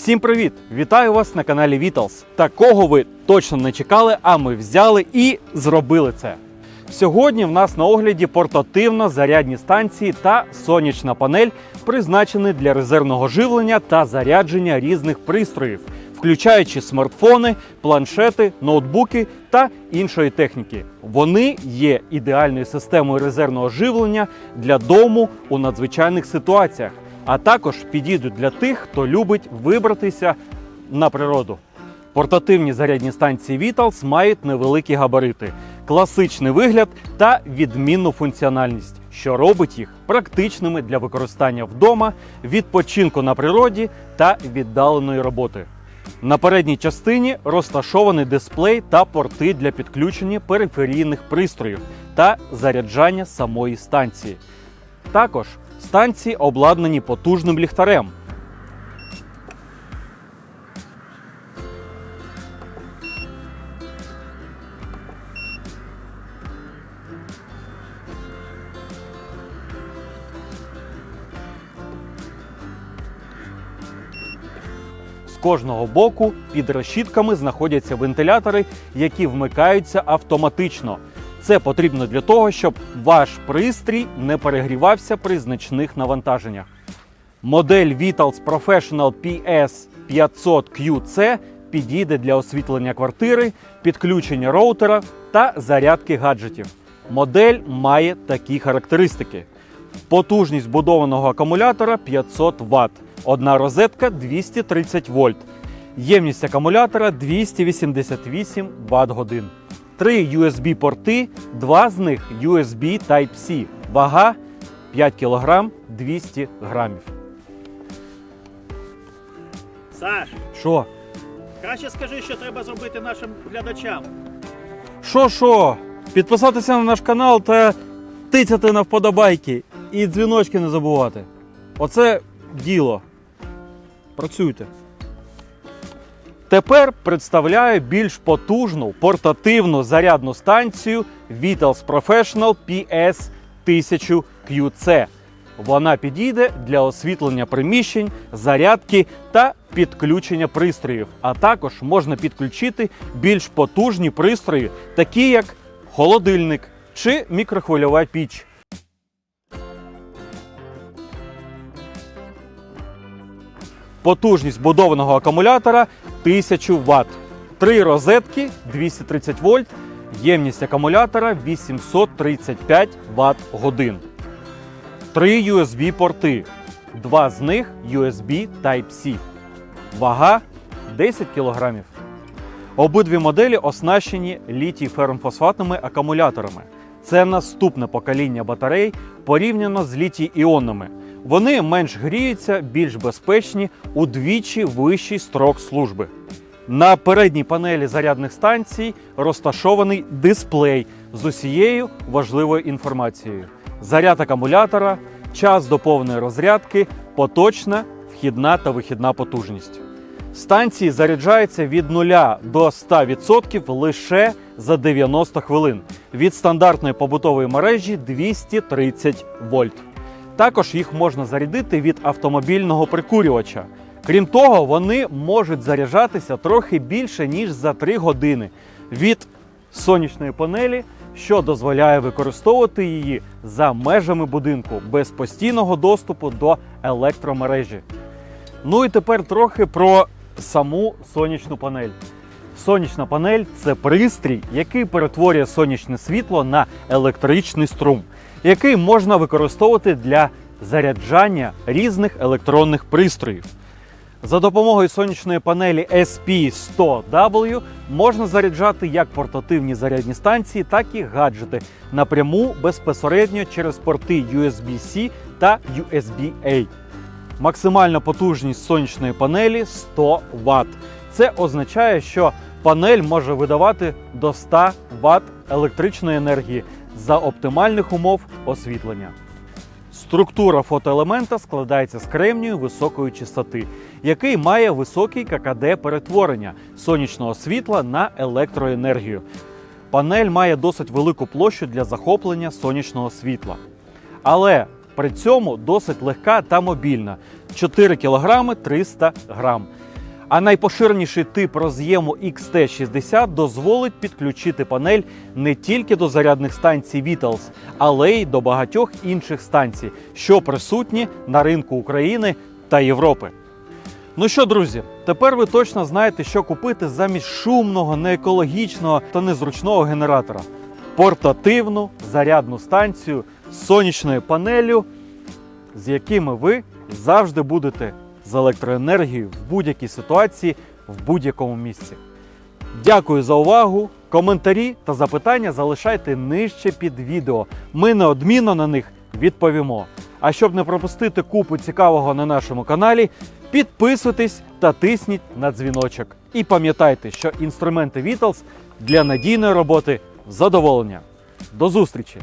Всім привіт! Вітаю вас на каналі Vitals. Такого ви точно не чекали, а ми взяли і зробили це. Сьогодні в нас на огляді портативно зарядні станції та сонячна панель, призначені для резервного живлення та зарядження різних пристроїв, включаючи смартфони, планшети, ноутбуки та іншої техніки. Вони є ідеальною системою резервного живлення для дому у надзвичайних ситуаціях, а також підійдуть для тих, хто любить вибратися на природу. Портативні зарядні станції Vitals мають невеликі габарити, класичний вигляд та відмінну функціональність, що робить їх практичними для використання вдома, відпочинку на природі та віддаленої роботи. На передній частині розташований дисплей та порти для підключення периферійних пристроїв та заряджання самої станції. Також станції обладнані потужним ліхтарем, З кожного боку під решітками знаходяться вентилятори, які вмикаються автоматично. Це потрібно для того, щоб ваш пристрій не перегрівався при значних навантаженнях. Модель Vitals Professional PS 500QC підійде для освітлення квартири, підключення роутера та зарядки гаджетів. Модель має такі характеристики: потужність будованого акумулятора 500 Вт, одна розетка 230 вольт, ємність акумулятора 288 Вт годин. Три USB порти, два з них USB Type-C, вага 5 кг 200 грамів. Саш, Що? краще скажи, що треба зробити нашим глядачам. Що, що? Підписатися на наш канал та тицяти на вподобайки і дзвіночки не забувати. Оце діло. Працюйте. Тепер представляю більш потужну портативну зарядну станцію Vitals Professional PS 1000 QC. Вона підійде для освітлення приміщень, зарядки та підключення пристроїв. А також можна підключити більш потужні пристрої, такі як холодильник чи мікрохвильова піч. Потужність будованого акумулятора 1000 Вт. Три розетки 230 вольт. Ємність акумулятора 835 Вт годин. Три USB порти. Два з них USB Type-C. Вага 10 кг. Обидві моделі оснащені літій ферромфосфатними акумуляторами. Це наступне покоління батарей порівняно з літій іонними. Вони менш гріються, більш безпечні, удвічі вищий строк служби. На передній панелі зарядних станцій розташований дисплей з усією важливою інформацією: заряд акумулятора, час до повної розрядки, поточна, вхідна та вихідна потужність. Станції заряджаються від 0 до 100% лише за 90 хвилин. Від стандартної побутової мережі 230 вольт. Також їх можна зарядити від автомобільного прикурювача. Крім того, вони можуть заряджатися трохи більше ніж за 3 години від сонячної панелі, що дозволяє використовувати її за межами будинку без постійного доступу до електромережі. Ну і тепер трохи про саму сонячну панель. Сонячна панель це пристрій, який перетворює сонячне світло на електричний струм, який можна використовувати для заряджання різних електронних пристроїв. За допомогою сонячної панелі SP100W можна заряджати як портативні зарядні станції, так і гаджети напряму безпосередньо через порти USB-C та USB-A. Максимальна потужність сонячної панелі 100 Вт. Це означає, що панель може видавати до 100 Вт електричної енергії за оптимальних умов освітлення. Структура фотоелемента складається з кремнію високої чистоти, який має високий ККД перетворення сонячного світла на електроенергію. Панель має досить велику площу для захоплення сонячного світла. Але при цьому досить легка та мобільна 4 кг 300 грам. А найпоширеніший тип роз'єму XT60 дозволить підключити панель не тільки до зарядних станцій Vitals, але й до багатьох інших станцій, що присутні на ринку України та Європи. Ну що, друзі, тепер ви точно знаєте, що купити замість шумного, неекологічного та незручного генератора. Портативну зарядну станцію сонячною панелью, з якими ви завжди будете з електроенергією в будь-якій ситуації, в будь-якому місці. Дякую за увагу. Коментарі та запитання залишайте нижче під відео. Ми неодмінно на них відповімо. А щоб не пропустити купу цікавого на нашому каналі, підписуйтесь та тисніть на дзвіночок. І пам'ятайте, що інструменти Vitals для надійної роботи в задоволення. До зустрічі!